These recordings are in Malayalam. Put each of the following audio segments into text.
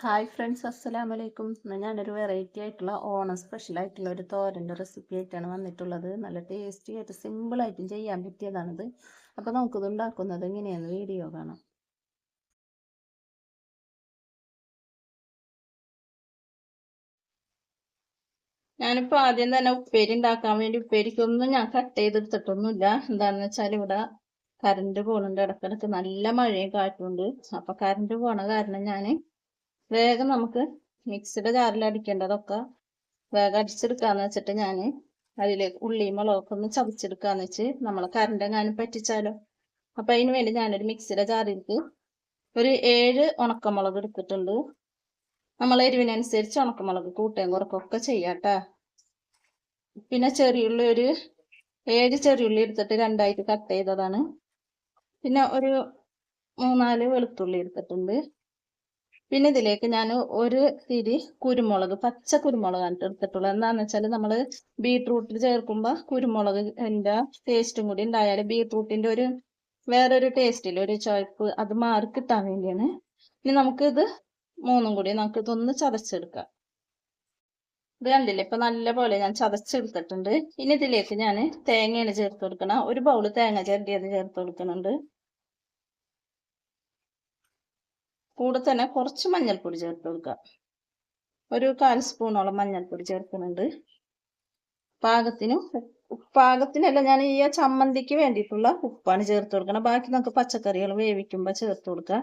ഹായ് ഫ്രണ്ട്സ് അസ്സലാമു അലൈക്കും ഞാനൊരു വെറൈറ്റി ആയിട്ടുള്ള ഓണം സ്പെഷ്യൽ ആയിട്ടുള്ള ഒരു തോരന്റെ റെസിപ്പി ആയിട്ടാണ് വന്നിട്ടുള്ളത്. നല്ല ടേസ്റ്റി ആയിട്ട് സിമ്പിളായിട്ടും ചെയ്യാൻ പറ്റിയതാണിത്. അപ്പോൾ നമുക്കിത് ഉണ്ടാക്കുന്നത് എങ്ങനെയാണ് വീഡിയോ കാണാം. ഞാനിപ്പോൾ ആദ്യം തന്നെ ഉപ്പേരി ഉണ്ടാക്കാൻ വേണ്ടി ഉപ്പേരിക്കൊന്നും ഞാൻ കട്ട് ചെയ്തെടുത്തിട്ടൊന്നുമില്ല. എന്താണെന്ന് വെച്ചാൽ ഇവിടെ കറണ്ട് പോകുന്നുണ്ട് ഇടക്കിടക്ക് നല്ല മഴയും കാറ്റുണ്ട് അപ്പോൾ കറണ്ട് പോണ കാരണം ഞാൻ വേഗം നമുക്ക് മിക്സിയുടെ ജാറിൽ അടിക്കേണ്ടതൊക്കെ വേഗം അടിച്ചെടുക്കാന്ന് വെച്ചിട്ട് ഞാൻ അതിലേക്ക് ഉള്ളിയും മുളകൊക്കെ ഒന്ന് ചതച്ചെടുക്കാന്ന് വെച്ച് നമ്മളെ കറണ്ട് എങ്ങാനും പറ്റിച്ചാലോ. അപ്പൊ അതിന് വേണ്ടി ഞാനൊരു മിക്സിയുടെ ജാറിലേക്ക് ഒരു ഏഴ് ഉണക്കമുളക് എടുത്തിട്ടുണ്ട്. നമ്മൾ എരിവിനനുസരിച്ച് ഉണക്കമുളക് കൂട്ടയും കുറക്കൊക്കെ ചെയ്യാട്ടാ പിന്നെ ചെറിയുള്ളി ഒരു ഏഴ് ചെറിയുള്ളി എടുത്തിട്ട് രണ്ടായിട്ട് കട്ട് ചെയ്തതാണ്. പിന്നെ ഒരു മൂന്നാൽ വെളുത്തുള്ളി എടുത്തിട്ടുണ്ട്. പിന്നെ ഇതിലേക്ക് ഞാൻ ഒരു തിരി കുരുമുളക് പച്ച കുരുമുളക് എടുത്തിട്ടുള്ളത്. എന്താണെന്ന് വെച്ചാൽ നമ്മൾ ബീട്രൂട്ടിൽ ചേർക്കുമ്പോൾ കുരുമുളക് എന്റെ ടേസ്റ്റും കൂടി ഉണ്ടായാൽ ബീട്രൂട്ടിന്റെ ഒരു വേറൊരു ടേസ്റ്റിൽ ഒരു ചോയ്പ്പ് അത് മാറി കിട്ടാൻ വേണ്ടിയാണ്. ഇനി നമുക്കിത് മൂന്നും കൂടി നമുക്ക് ഇതൊന്ന് ചതച്ചെടുക്കാം. ഇത് കണ്ടില്ലേ? ഇപ്പൊ നല്ല പോലെ ഞാൻ ചതച്ചെടുത്തിട്ടുണ്ട്. ഇനി ഇതിലേക്ക് ഞാൻ തേങ്ങയാണ് ചേർത്ത് കൊടുക്കണം. ഒരു ബൗൾ തേങ്ങ ചെറിയത് ചേർത്ത് കൊടുക്കുന്നുണ്ട്. കൂടെ തന്നെ കുറച്ച് മഞ്ഞൾപ്പൊടി ചേർത്ത് കൊടുക്കുക. ഒരു കാൽ സ്പൂണോളം മഞ്ഞൾപ്പൊടി ചേർക്കുന്നുണ്ട്. പാകത്തിന് പാകത്തിനല്ല ഞാൻ ഈ ചമ്മന്തിക്ക് വേണ്ടിയിട്ടുള്ള ഉപ്പാണ് ചേർത്ത് കൊടുക്കണം ബാക്കി നമുക്ക് പച്ചക്കറികൾ വേവിക്കുമ്പോൾ ചേർത്ത് കൊടുക്കുക.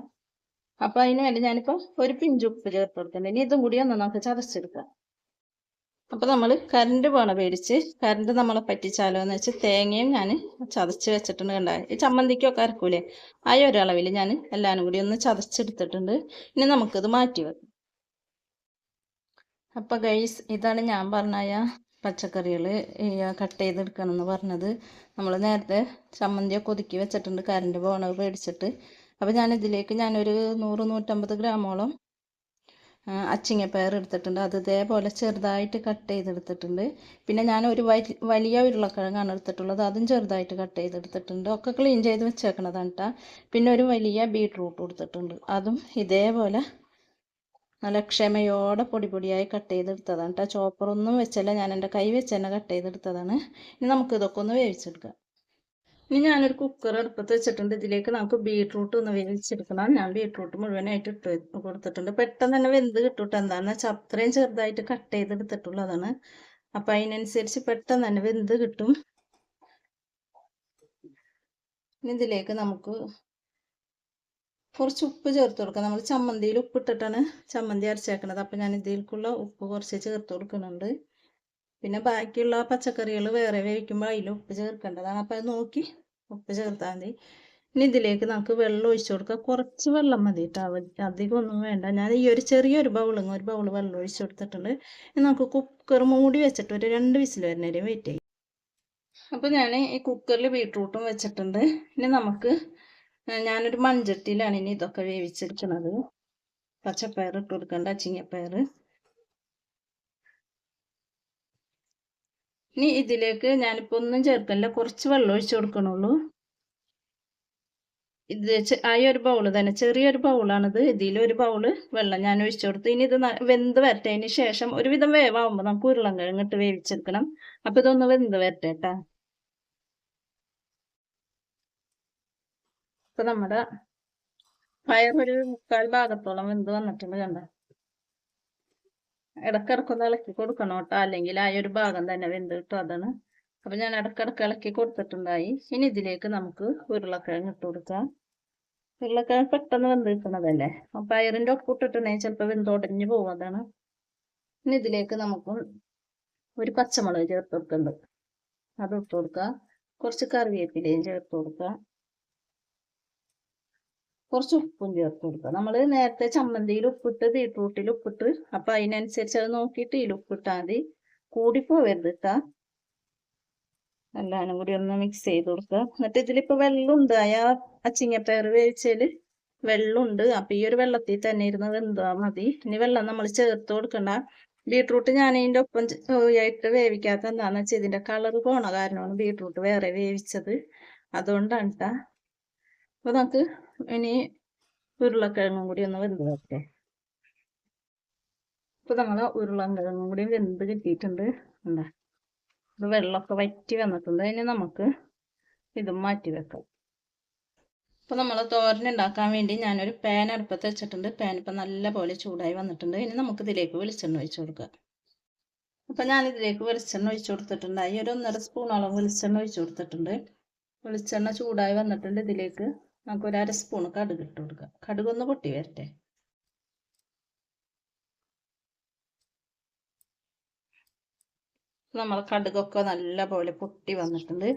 അപ്പൊ അതിന് വേണ്ടി ഞാനിപ്പോ ഒരു പിഞ്ചുപ്പ് ചേർത്ത് കൊടുക്കുന്നുണ്ട്. ഇനി ഇതും കൂടി ഒന്ന് നമുക്ക് ചതച്ചെടുക്കാം. അപ്പൊ നമ്മൾ കരണ്ട് പോണ പേടിച്ച് കരണ്ട് നമ്മളെ പറ്റിച്ചാലോ എന്ന് വെച്ച് തേങ്ങയും ഞാൻ ചതച്ച് വെച്ചിട്ടുണ്ട് കണ്ടാൽ ഈ ചമ്മന്തിക്കൊക്കെ അരക്കൂലേ? ആ ഒരളവിൽ ഞാൻ എല്ലാവരും കൂടി ഒന്ന് ചതച്ചെടുത്തിട്ടുണ്ട്. ഇനി നമുക്കിത് മാറ്റി വെക്കാം അപ്പൊ ഗൈസ് ഇതാണ് ഞാൻ പറഞ്ഞായ പച്ചക്കറികൾ കട്ട് ചെയ്തെടുക്കണം എന്ന് പറഞ്ഞത്. നമ്മൾ നേരത്തെ ചമ്മന്തിയൊക്കെ ഒതുക്കി വെച്ചിട്ടുണ്ട് കരണ്ട് പോണത് പേടിച്ചിട്ട് അപ്പോൾ ഞാൻ ഇതിലേക്ക് ഞാനൊരു നൂറ് നൂറ്റമ്പത് ഗ്രാമോളം അച്ചിങ്ങപ്പയർ എടുത്തിട്ടുണ്ട് അത് ഇതേപോലെ ചെറുതായിട്ട് കട്ട് ചെയ്തെടുത്തിട്ടുണ്ട്. പിന്നെ ഞാൻ ഒരു വലിയ ഉരുളക്കിഴങ്ങാണ് എടുത്തിട്ടുള്ളത്. അതും ചെറുതായിട്ട് കട്ട് ചെയ്തെടുത്തിട്ടുണ്ട്. ഒക്കെ ക്ലീൻ ചെയ്ത് വെച്ചേക്കണതാണ് കേട്ടോ പിന്നെ ഒരു വലിയ ബീട്രൂട്ട് എടുത്തിട്ടുണ്ട് അതും ഇതേപോലെ നല്ല ക്ഷമയോടെ പൊടി പൊടിയായി കട്ട് ചെയ്തെടുത്തതാണ് കേട്ടോ ചോപ്പറൊന്നും വെച്ചല്ല. ഞാൻ എന്റെ കൈ വെച്ച് തന്നെ കട്ട് ചെയ്തെടുത്തതാണ്. ഇനി നമുക്ക് ഇതൊക്കെ ഒന്ന് വേവിച്ചെടുക്കാം. ഇനി ഞാനൊരു കുക്കർ അടുപ്പത്ത് വെച്ചിട്ടുണ്ട്. ഇതിലേക്ക് നമുക്ക് ബീട്രൂട്ട് ഒന്ന് വേവിച്ചെടുക്കണം. ഞാൻ ബീട്രൂട്ട് മുഴുവനായിട്ട് ഇട്ട് കൊടുത്തിട്ടുണ്ട്. പെട്ടെന്ന് തന്നെ വെന്ത് കിട്ടൂട്ടോ എന്താണെന്ന് വെച്ചാൽ അത്രയും ചെറുതായിട്ട് കട്ട് ചെയ്തെടുത്തിട്ടുള്ളതാണ് അപ്പം അതിനനുസരിച്ച് പെട്ടെന്ന് തന്നെ വെന്ത് കിട്ടും. ഇനി ഇതിലേക്ക് നമുക്ക് കുറച്ച് ഉപ്പ് ചേർത്ത് കൊടുക്കാം. നമ്മൾ ചമ്മന്തിയിൽ ഉപ്പിട്ടിട്ടാണ് ചമ്മന്തി അരച്ചേക്കണത്. അപ്പം ഞാൻ ഇതിലേക്കുള്ള ഉപ്പ് കുറച്ച് ചേർത്ത് കൊടുക്കുന്നുണ്ട്. പിന്നെ ബാക്കിയുള്ള പച്ചക്കറികൾ വേറെ വേവിക്കുമ്പോൾ അതിൽ ഉപ്പ് ചേർക്കേണ്ടതാണ്. അപ്പോൾ അത് നോക്കി ഉപ്പ് ചേർത്താൽ മതി. ഇനി ഇതിലേക്ക് നമുക്ക് വെള്ളം ഒഴിച്ചു കൊടുക്കാം. കുറച്ച് വെള്ളം മതി കേട്ടോ. അധികം ഒന്നും വേണ്ട. ഞാൻ ഈ ഒരു ചെറിയൊരു ബൗളിങ് ഒരു ബൗൾ വെള്ളം ഒഴിച്ചു കൊടുത്തിട്ടുണ്ട്. ഇനി നമുക്ക് കുക്കർ മൂടി വെച്ചിട്ട് ഒരു രണ്ട് വിസിൽ വരുന്നവരെ വെയിറ്റ് ചെയ്യും. അപ്പോൾ ഞാൻ ഈ കുക്കറിൽ ബീട്രൂട്ടും വെച്ചിട്ടുണ്ട്. ഇനി നമുക്ക് ഞാനൊരു മൺചട്ടിയിലാണ് ഇനി ഇതൊക്കെ വേവിച്ചിരിക്കുന്നത് പച്ചപ്പയർ ഇട്ട് കൊടുക്കേണ്ട ചിങ്ങപ്പയർ ഇനി ഇതിലേക്ക് ഞാനിപ്പോൾ ഒന്നും ചേർക്കല്ല കുറച്ച് വെള്ളം ഒഴിച്ചു കൊടുക്കണുള്ളൂ. ഇത് ആ ഒരു ബൗൾ തന്നെ ചെറിയൊരു ബൗളാണിത് ഇതിലൊരു ബൗൾ വെള്ളം ഞാൻ ഒഴിച്ചു കൊടുത്തു. ഇനി ഇത് വെന്ത് വരട്ടതിന് ശേഷം ഒരുവിധം വേവാകുമ്പോൾ നമുക്ക് ഉരുളൻ വേവിച്ചെടുക്കണം. അപ്പം ഇതൊന്ന് വെന്ത് വരട്ടെ കേട്ടാ ഇപ്പം നമ്മുടെ ഒരു മുക്കാൽ ഭാഗത്തോളം വെന്ത് വന്നിട്ടുണ്ട് കണ്ട? ഇടക്കിടക്കൊന്ന് ഇളക്കി കൊടുക്കണം കേട്ടോ അല്ലെങ്കിൽ ആ ഒരു ഭാഗം തന്നെ വെന്ത് കിട്ടും അതാണ്. അപ്പൊ ഞാൻ ഇടക്കിടക്ക് ഇളക്കി കൊടുത്തിട്ടുണ്ടായി. ഇനി ഇതിലേക്ക് നമുക്ക് ഉരുളക്കിഴങ്ങ് ഇട്ട് കൊടുക്കാം. ഉരുളക്കിഴങ്ങ് പെട്ടെന്ന് വെന്ത് കിട്ടണതല്ലേ? അപ്പൊ അയറിന്റെ ഒപ്പ് ഇട്ടിട്ടുണ്ടെങ്കിൽ ചിലപ്പോൾ വെന്തൊടഞ്ഞു പോകും അതാണ്. ഇനി ഇതിലേക്ക് നമുക്ക് ഒരു പച്ചമുളക് ചേർത്ത് കൊടുക്കുന്നുണ്ട് അത് ഇട്ട് കൊടുക്കുക കുറച്ച് കറിവേപ്പിലയും ചേർത്ത് കൊടുക്കുക കുറച്ച് ഉപ്പും ചേർത്ത് കൊടുക്കുക. നമ്മൾ നേരത്തെ ചമ്മന്തിയിൽ ഉപ്പിട്ട് ബീട്രൂട്ടിൽ ഉപ്പിട്ട് അപ്പം അതിനനുസരിച്ച് അത് നോക്കിയിട്ട് ഇതിൽ മതി. കൂടിപ്പോവരുത് കേട്ടോ എല്ലാനും കൂടി ഒന്ന് മിക്സ് ചെയ്ത് കൊടുക്കുക. എന്നിട്ട് ഇതിലിപ്പോൾ വെള്ളമുണ്ട്. ആ അച്ചിങ്ങപ്പയർ വേവിച്ചാൽ വെള്ളമുണ്ട്. അപ്പം ഈ ഒരു വെള്ളത്തിൽ തന്നെ ഇരുന്ന് വെന്താൽ മതി. ഇനി വെള്ളം നമ്മൾ ചേർത്ത് കൊടുക്കണ്ട. ബീട്രൂട്ട് ഞാൻ ഇതിന്റെ ഒപ്പം ആയിട്ട് വേവിക്കാത്ത എന്താണെന്ന് വെച്ചാൽ ഇതിന്റെ കളർ പോണ കാരണമാണ് ബീട്രൂട്ട് വേറെ വേവിച്ചത്. അതുകൊണ്ടാണ് കേട്ടാ അപ്പോൾ നമുക്ക് ഇനി ഉരുളക്കിഴങ്ങും കൂടി ഒന്ന് വെന്ത് വരട്ടെ ഇപ്പൊ നമ്മളെ ഉരുളക്കിഴങ്ങും കൂടി വെന്ത് കിട്ടിയിട്ടുണ്ട്. എന്താ? ഇത് വെള്ളമൊക്കെ വറ്റി വന്നിട്ടുണ്ട്. ഇനി നമുക്ക് ഇത് മാറ്റി വെക്കാം. ഇപ്പൊ നമ്മൾ തോരൻ ഉണ്ടാക്കാൻ വേണ്ടി ഞാനൊരു പാൻ അടുപ്പത്ത് വെച്ചിട്ടുണ്ട്. പാൻ ഇപ്പൊ നല്ല പോലെ ചൂടായി വന്നിട്ടുണ്ട്. ഇനി നമുക്ക് ഇതിലേക്ക് വെളിച്ചെണ്ണ ഒഴിച്ചു കൊടുക്കാം. അപ്പൊ ഞാൻ ഇതിലേക്ക് വെളിച്ചെണ്ണ ഒഴിച്ചു കൊടുത്തിട്ടുണ്ടായി. ഒരു ഒന്നര സ്പൂണോളം വെളിച്ചെണ്ണ ഒഴിച്ചു കൊടുത്തിട്ടുണ്ട്. വെളിച്ചെണ്ണ ചൂടായി വന്നിട്ടുണ്ട് ഇതിലേക്ക്. നമുക്ക് ഒരു അര സ്പൂൺ കടുക് ഇട്ട് കൊടുക്കാം. കടുക് ഒന്ന് പൊട്ടി വരട്ടെ. നമ്മൾ കടുകൊക്കെ നല്ല പോലെ പൊട്ടി വന്നിട്ടുണ്ട്.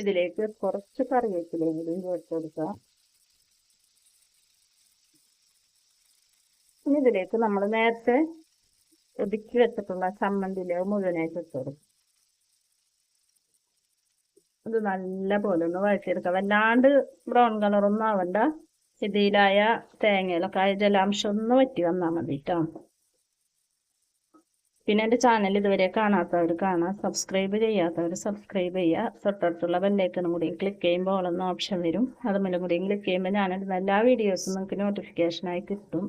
ഇതിലേക്ക് കുറച്ച് കറിവേപ്പിലയും കൂടി ചേർത്ത് കൊടുക്കാം. ഇതിലേക്ക് നമ്മൾ നേരത്തെ ഒതുക്കി വെച്ചിട്ടുള്ള ചമ്മന്തിയിലെ മുഴുവനായിട്ട് ഇട്ട് കൊടുക്കും. ഇത് നല്ല പോലെ ഒന്ന് വഴറ്റിയെടുക്കുക വല്ലാണ്ട് ബ്രൗൺ കളറൊന്നും ആവണ്ട. ഇതിലായ തേങ്ങയിലൊക്കെ ജലാംശം ഒന്ന് വറ്റി വന്നാൽ മതി കേട്ടോ പിന്നെ എന്റെ ചാനൽ ഇതുവരെ കാണാത്തവർ കാണാം. സബ്സ്ക്രൈബ് ചെയ്യാത്തവർ സബ്സ്ക്രൈബ് ചെയ്യുക. തൊട്ടടുത്തുള്ള ബെല്ലൈക്കണും കൂടി ക്ലിക്ക് ചെയ്യുമ്പോൾ ഓളെന്ന ഓപ്ഷൻ വരും. അതുമൂലം കൂടി ക്ലിക്ക് ചെയ്യുമ്പോൾ ഞാനിടുന്ന എല്ലാ വീഡിയോസും നിങ്ങൾക്ക് നോട്ടിഫിക്കേഷനായി കിട്ടും.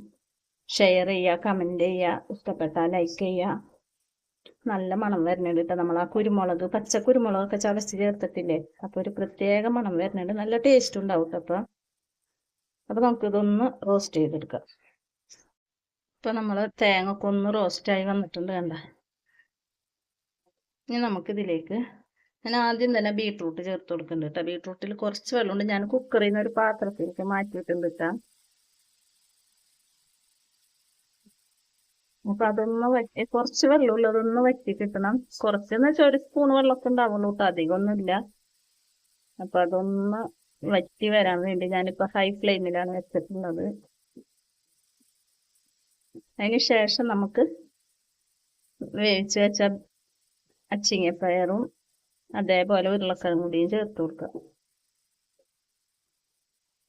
ഷെയർ ചെയ്യുക കമന്റ് ചെയ്യുക ഇഷ്ടപ്പെട്ടാൽ ലൈക്ക് ചെയ്യുക. നല്ല മണം വരുന്നുണ്ട് കേട്ടോ നമ്മൾ ആ കുരുമുളക് പച്ച കുരുമുളകൊക്കെ ചതച്ച് ചേർത്തിട്ടില്ലേ? അപ്പോൾ ഒരു പ്രത്യേക മണം വരുന്നുണ്ട്. നല്ല ടേസ്റ്റ് ഉണ്ടാവും കേട്ടോ അപ്പോൾ അപ്പോൾ നമുക്കിതൊന്ന് റോസ്റ്റ് ചെയ്തെടുക്കാം. ഇപ്പൊ നമ്മൾ തേങ്ങ ഒക്കെ ഒന്ന് റോസ്റ്റായി വന്നിട്ടുണ്ട് കണ്ട. ഇനി നമുക്കിതിലേക്ക് ഞാൻ ആദ്യം തന്നെ ബീട്രൂട്ട് ചേർത്ത് കൊടുക്കുന്നുണ്ട് കേട്ടോ ബീട്രൂട്ടിൽ കുറച്ച് വെള്ളമുണ്ട്. ഞാൻ കുക്കറിൽ നിന്ന് ഒരു പാത്രത്തിലേക്ക് മാറ്റിയിട്ടുണ്ട് കേട്ടോ അപ്പൊ അതൊന്ന് വറ്റി കുറച്ച് വെള്ളമുള്ളൂ അതൊന്ന് വറ്റി കിട്ടണം. കുറച്ചെന്ന് വെച്ചാൽ ഒരു സ്പൂൺ വെള്ളമൊക്കെ ഉണ്ടാവുള്ളൂ കേട്ടോ അധികമൊന്നുമില്ല അപ്പൊ അതൊന്ന് വറ്റി വരാൻ വേണ്ടി ഞാനിപ്പോ ഹൈ ഫ്ലെയിമിലാണ് വെച്ചിട്ടുള്ളത്. അതിന് ശേഷം നമുക്ക് വേവിച്ച് വെച്ച അച്ചിങ്ങ അച്ചിങ്ങപ്പയറും അതേപോലെ ഉരുളക്കിഴങ്ങ് കൂടിയും ചേർത്ത് കൊടുക്കാം.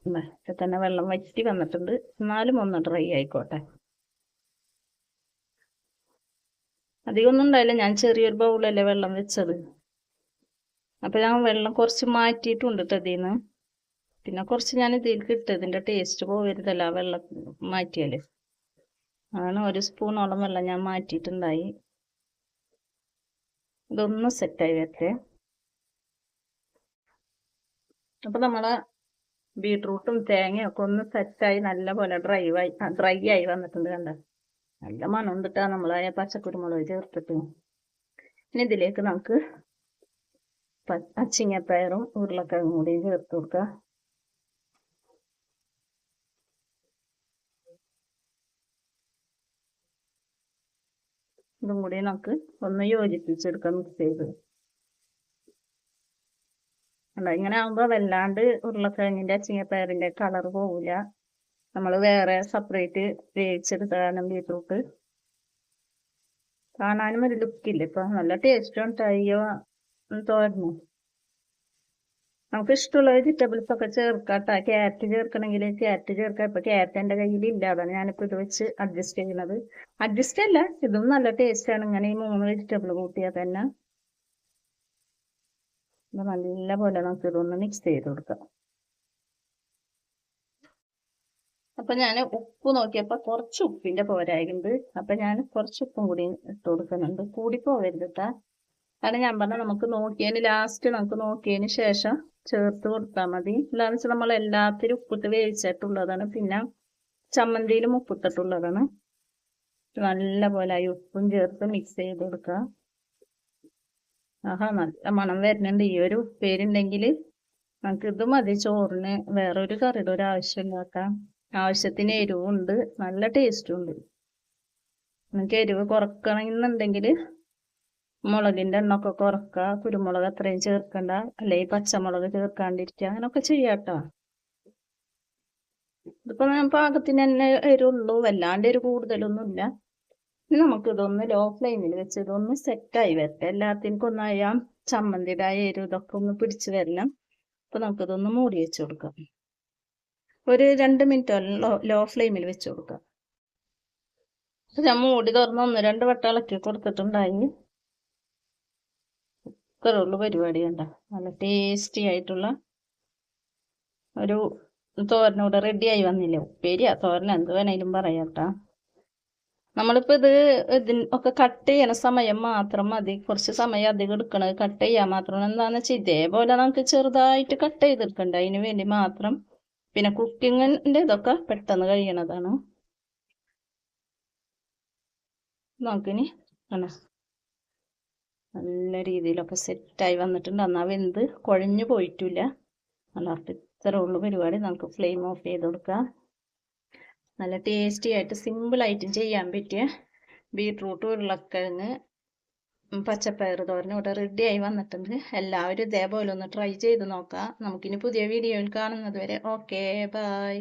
ഇപ്പൊ തന്നെ വെള്ളം വറ്റി വന്നിട്ടുണ്ട്. എന്നാലും ഒന്ന് ഡ്രൈ ആയിക്കോട്ടെ. അധികമൊന്നും ഉണ്ടായില്ല. ഞാൻ ചെറിയൊരു ബൗളല്ലേ വെള്ളം വെച്ചത്. അപ്പൊ ഞാൻ വെള്ളം കുറച്ച് മാറ്റിയിട്ടുണ്ട് തതിന്ന്. പിന്നെ കുറച്ച് ഞാൻ ഇതിലേക്ക് ഇട്ടതിന്റെ ടേസ്റ്റ് പോവരുതല്ല വെള്ളം മാറ്റിയാൽ. ആണ് ഒരു സ്പൂണോളം വെള്ളം ഞാൻ മാറ്റിയിട്ടുണ്ടായി. ഇതൊന്ന് സെറ്റായി വരട്ടെ. അപ്പൊ നമ്മളെ ബീട്രൂട്ടും തേങ്ങയൊക്കെ ഒന്ന് സെറ്റായി നല്ല പോലെ ഡ്രൈ ആയി ഡ്രൈ ആയി വന്നിട്ടുണ്ട് കണ്ട? നല്ല മണം ഉണ്ടിട്ടാ നമ്മളായ പച്ചക്കുരുമുളക് ചേർത്തിട്ട്. ഇനി ഇതിലേക്ക് നമുക്ക് അച്ചിങ്ങപ്പയറും ഉരുളക്കിഴങ്ങും കൂടിയും ചേർത്ത് കൊടുക്കുക ഇതും കൂടി നമുക്ക് ഒന്ന് യോജിപ്പിച്ചെടുക്കാം മിക്സ് ചെയ്ത്. അല്ല ഇങ്ങനെ ആകുമ്പോൾ വല്ലാണ്ട് ഉരുളക്കിഴങ്ങിന്റെ അച്ചിങ്ങപ്പയറിന്റെ കളർ പോവില്ല നമ്മൾ വേറെ സെപ്പറേറ്റ് വേവിച്ചെടുത്തതാണ് ബീട്രൂട്ട് കാണാനും ഒരു ലുക്കില്ല ഇപ്പൊ? നല്ല ടേസ്റ്റ് ഉണ്ടായോ തോന്നുന്നു നമുക്ക് ഇഷ്ടമുള്ള വെജിറ്റബിൾസ് ഒക്കെ ചേർക്കാട്ടോ ക്യാരറ്റ് ചേർക്കണമെങ്കിൽ ക്യാരറ്റ് ചേർക്കാം. ഇപ്പൊ ക്യാരറ്റ് എന്റെ കയ്യിൽ ഇല്ല. ഞാനിപ്പോ ഇത് വെച്ച് അഡ്ജസ്റ്റ് ചെയ്യുന്നത്. അഡ്ജസ്റ്റ് അല്ല ഇതും നല്ല ടേസ്റ്റ് ആണ്. ഇങ്ങനെ ഈ മൂന്ന് വെജിറ്റബിൾ കൂട്ടിയാൽ തന്നെ. നല്ല പോലെ നമുക്ക് ഇതൊന്ന് മിക്സ് ചെയ്ത് കൊടുക്കാം. അപ്പൊ ഞാൻ ഉപ്പ് നോക്കിയപ്പോ കുറച്ച് ഉപ്പിന്റെ പോരായിട്ടുണ്ട് അപ്പൊ ഞാൻ കുറച്ച് ഉപ്പും കൂടി ഇട്ട് കൊടുക്കുന്നുണ്ട്. കൂടി പോവരുത് കേട്ടാ കാരണം ഞാൻ പറഞ്ഞ നമുക്ക് നോക്കിയതിന് ലാസ്റ്റ് നമുക്ക് നോക്കിയതിന് ശേഷം ചേർത്ത് കൊടുത്താൽ മതി. എന്താണെന്ന് വെച്ചാൽ നമ്മൾ എല്ലാത്തിലും ഉപ്പിട്ട് വേവിച്ചിട്ടുള്ളതാണ്. പിന്നെ ചമ്മന്തിയിലും ഉപ്പിട്ടിട്ടുള്ളതാണ്. നല്ല പോലെ ഈ ഉപ്പും ചേർത്ത് മിക്സ് ചെയ്ത് കൊടുക്കുക. ആഹാ നല്ല മണം വരുന്നുണ്ട്. ഈ ഒരു ഉപ്പേരുണ്ടെങ്കിൽ നമുക്ക് ഇത് മതി. ചോറിന് വേറൊരു കറിയുടെ ഒരു ആവശ്യമില്ലാത്ത ആവശ്യത്തിന് എരിവുണ്ട്. നല്ല ടേസ്റ്റും ഉണ്ട് നിങ്ങൾക്ക് എരിവ് കുറക്കണമെന്നുണ്ടെങ്കിൽ മുളകിന്റെ എണ്ണൊക്കെ കുറക്കുക. കുരുമുളക് അത്രയും ചേർക്കണ്ട. അല്ലെങ്കിൽ പച്ചമുളക് ചേർക്കാണ്ടിരിക്കുക. അങ്ങനൊക്കെ ചെയ്യാട്ടോ ഇതിപ്പോ ഞാൻ പാകത്തിന് തന്നെ എരിവുള്ളൂ. വല്ലാണ്ട് എരിവ് കൂടുതലൊന്നുമില്ല. ഇനി നമുക്ക് ഇതൊന്ന് ലോ ഫ്ലെയിമിൽ വെച്ച് ഇതൊന്ന് സെറ്റായി വരട്ടെ. എല്ലാത്തിനും ഒന്നായ ചമ്മന്തിയുടെ ആ എരിവ് ഇതൊക്കെ ഒന്ന് പിടിച്ചു വരണം. അപ്പൊ നമുക്കിതൊന്ന് മൂടി വെച്ച് കൊടുക്കാം. ഒരു രണ്ട് മിനിറ്റ് ലോ ലോ ഫ്ലെയിമിൽ വെച്ച് കൊടുക്കുക. അപ്പം ഞാൻ മൂടി തുറന്ന് ഒന്ന് രണ്ട് വട്ടം കൊടുത്തിട്ടുണ്ടായി ഇത്രയുള്ളൂ പരിപാടി കണ്ട. നല്ല ടേസ്റ്റി ആയിട്ടുള്ള ഒരു തോരനൂടെ റെഡി ആയി വന്നില്ലേ. ഉപ്പേരിയാ തോരൻ എന്ത് വേണേലും പറയാട്ടാ. നമ്മളിപ്പോൾ ഇത് ഇതിന് ഒക്കെ കട്ട് ചെയ്യണ സമയം മാത്രം മതി. കുറച്ച് സമയം അധികം എടുക്കണത് കട്ട് ചെയ്യാൻ മാത്രം. എന്താണെന്ന് വെച്ചാൽ ഇതേപോലെ നമുക്ക് ചെറുതായിട്ട് കട്ട് ചെയ്തെടുക്കണ്ട. അതിന് വേണ്ടി മാത്രം പിന്നെ കുക്കിങ്ങിന്റെ ഇതൊക്കെ പെട്ടെന്ന് കഴിയണതാണ്. നോക്കിനി. ആണ്? നല്ല രീതിയിലൊക്കെ സെറ്റായി വന്നിട്ടുണ്ട്. എന്നാൽ വെന്ത് കുഴഞ്ഞു പോയിട്ടില്ല. അല്ലാത്ത ഇത്ര ഉള്ളു പരിപാടി. നമുക്ക് ഫ്ലെയിം ഓഫ് ചെയ്ത് കൊടുക്കാം. നല്ല ടേസ്റ്റി ആയിട്ട് സിമ്പിളായിട്ടും ചെയ്യാൻ പറ്റിയ ബീട്രൂട്ട് ഉരുളക്കിഴങ്ങ് പച്ചപ്പയർ തോരൻ ഇവിടെ റെഡി ആയി വന്നിട്ടുണ്ട്. എല്ലാവരും ഇതേപോലെ ഒന്ന് ട്രൈ ചെയ്ത് നോക്കാം. നമുക്കിനി പുതിയ വീഡിയോയിൽ കാണുന്നത് വരെ ഓക്കേ ബായ്